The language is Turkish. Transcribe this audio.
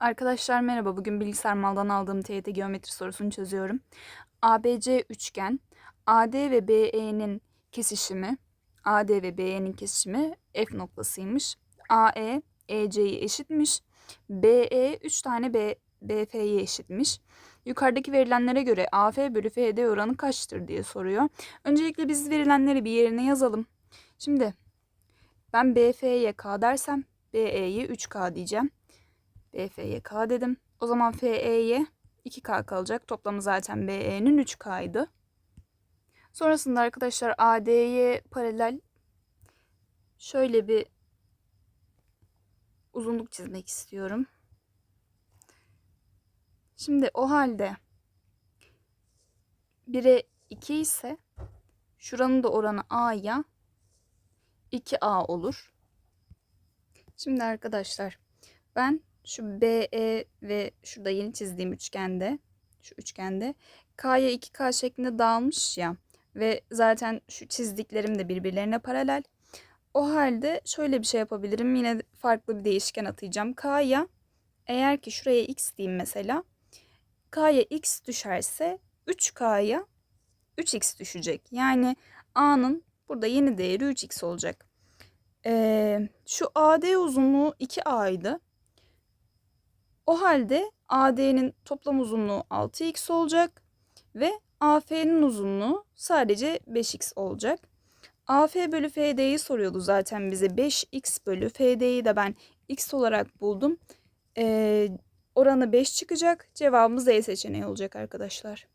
Arkadaşlar merhaba. Bugün bilgisayar maldan aldığım TYT geometri sorusunu çözüyorum. ABC üçgen, AD ve BE'nin kesişimi, AD ve BE'nin kesişimi F noktasıymış. AE, EC'yi eşitmiş. BE 3 tane B, BF'yi eşitmiş. Yukarıdaki verilenlere göre AF bölü FD oranı kaçtır diye soruyor. Öncelikle biz verilenleri bir yerine yazalım. Şimdi ben BF'ye K dersem BE'ye 3K diyeceğim. BF'ye K dedim. O zaman FE'ye 2K kalacak. Toplamı zaten BE'nin 3K'ydı. Sonrasında arkadaşlar AD'ye paralel şöyle bir uzunluk çizmek istiyorum. Şimdi o halde 1'e 2 ise şuranın da oranı A'ya 2A olur. Şimdi arkadaşlar ben şu BE ve şurada yeni çizdiğim üçgende şu üçgende K'ya 2K şeklinde dağılmış ya ve zaten şu çizdiklerim de birbirlerine paralel. O halde şöyle bir şey yapabilirim. Yine farklı bir değişken atayacağım. K'ya eğer ki şuraya x diyeyim mesela. K'ya x düşerse 3K'ya 3x düşecek. Yani A'nın burada yeni değeri 3x olacak. Ee, şu AD uzunluğu 2A'ydı. O halde AD'nin toplam uzunluğu 6x olacak ve AF'nin uzunluğu sadece 5x olacak. AF bölü FD'yi soruyordu zaten bize. 5x bölü FD'yi de ben x olarak buldum. Ee, oranı 5 çıkacak. Cevabımız E seçeneği olacak arkadaşlar.